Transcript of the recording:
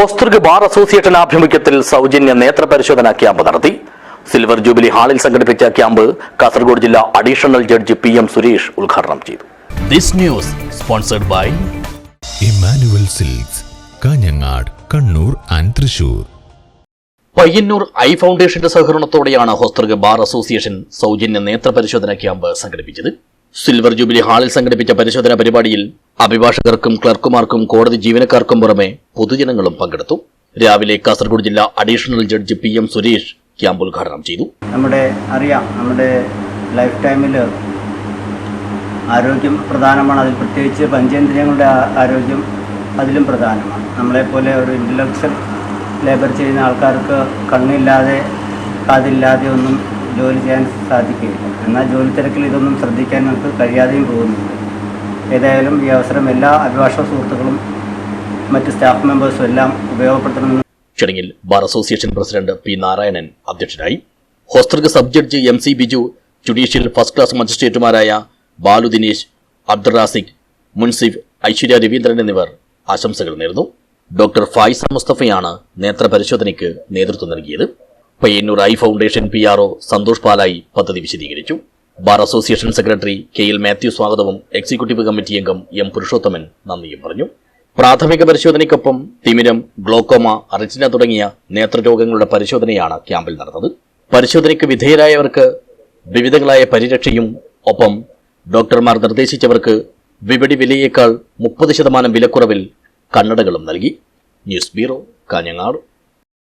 Hosdurg bar association ആഭിമുഖ്യത്തിൽ സൗജന്യ നേത്ര പരിശോധനാ ക്യാമ്പ് നടത്തി. സിൽവർ ജൂബിലി ഹാളിൽ സംഘടിപ്പിച്ച ക്യാമ്പ് കാസർഗോഡ് ജില്ലാ additional judge P M Suresh ഉദ്ഘാടനം ചെയ്തു. This news sponsored by Emmanuel Silks Kanhangad Kannur and Thrissur. Payyanur Eye ഫൗണ്ടേഷന്റെ സഹകരണത്തോടെയാണ് ഹോസ്തൃക് ബാർ അസോസിയേഷൻ സൗജന്യ നേത്ര പരിശോധന ക്യാമ്പ് സംഘടിപ്പിച്ചത്. സിൽവർ ജൂബിലി ഹാളിൽ സംഘടിപ്പിച്ച പരിശോധനാ പരിപാടിയിൽ അഭിഭാഷകർക്കും ക്ലർക്കുമാർക്കും കോടതി ജീവനക്കാർക്കും പുറമെ പൊതുജനങ്ങളും പങ്കെടുത്തു. രാവിലെ കാസർഗോഡ് ജില്ലാ additional judge P M Suresh camp ഉദ്ഘാടനം ചെയ്തു. നമ്മുടെ അറിയാം നമ്മുടെ ലൈഫ് ടൈമിൽ ആരോഗ്യം പ്രധാനമാണ്. അതിൽ പ്രത്യേകിച്ച് പഞ്ചേന്ദ്രിയങ്ങളുടെ ആരോഗ്യം അതിലും പ്രധാനമാണ്. നമ്മളെപ്പോലെ ഒരു ഇന്റലക്ച്വൽ ലേബർ ചെയ്യുന്ന ആൾക്കാർക്ക് കണ്ണില്ലാതെ കാതില്ലാതെ ഒന്നും ജോലി ചെയ്യാൻ സാധിക്കുകയില്ല. എന്നാൽ ജോലി തിരക്കിൽ ഇതൊന്നും ശ്രദ്ധിക്കാൻ നമുക്ക് കഴിയാതെയും പോകുന്നുണ്ട്. ഏതായാലും ഈ അവസരം എല്ലാ അഭിഭാഷക സുഹൃത്തുക്കളും മറ്റ് സ്റ്റാഫ് മെമ്പേഴ്സും എല്ലാം ഉപയോഗപ്പെടുത്തണമെന്ന് ചടങ്ങിൽ bar association president P Narayanan അധ്യക്ഷനായി. ഹോസ്റ്റർക്ക് sub judge M C Biju judicial first class മജിസ്ട്രേറ്റുമാരായ Balu Dinesh Abdurasiq മുൻസിഫ് ഐശ്വര്യ രവീന്ദ്രൻ എന്നിവർ ആശംസകൾ നേർന്നു. ഡോക്ടർ ഫായിസ മുസ്തഫയാണ് നേത്ര പരിശോധനയ്ക്ക് നേതൃത്വം നൽകിയത്. Payyanur Eye foundation P R O Santhosh Palayi പദ്ധതി വിശദീകരിച്ചു. Bar association secretary K L Mathew സ്വാഗതവും എക്സിക്യൂട്ടീവ് കമ്മിറ്റി അംഗം എം പുരുഷോത്തമൻ നന്ദിയും പറഞ്ഞു. പ്രാഥമിക പരിശോധനയ്ക്കൊപ്പം തിമിരം ഗ്ലോക്കോമ അർജിന തുടങ്ങിയ നേത്രരോഗങ്ങളുടെ പരിശോധനയാണ് ക്യാമ്പിൽ നടന്നത്. പരിശോധനയ്ക്ക് വിധേയരായവർക്ക് വിവിധങ്ങളായ പരിരക്ഷയും ഒപ്പം ഡോക്ടർമാർ നിർദ്ദേശിച്ചവർക്ക് വിപണി വിലയേക്കാൾ മുപ്പത് ശതമാനം വിലക്കുറവിൽ കണ്ണടകളും നൽകി. News bureau Kanhangad.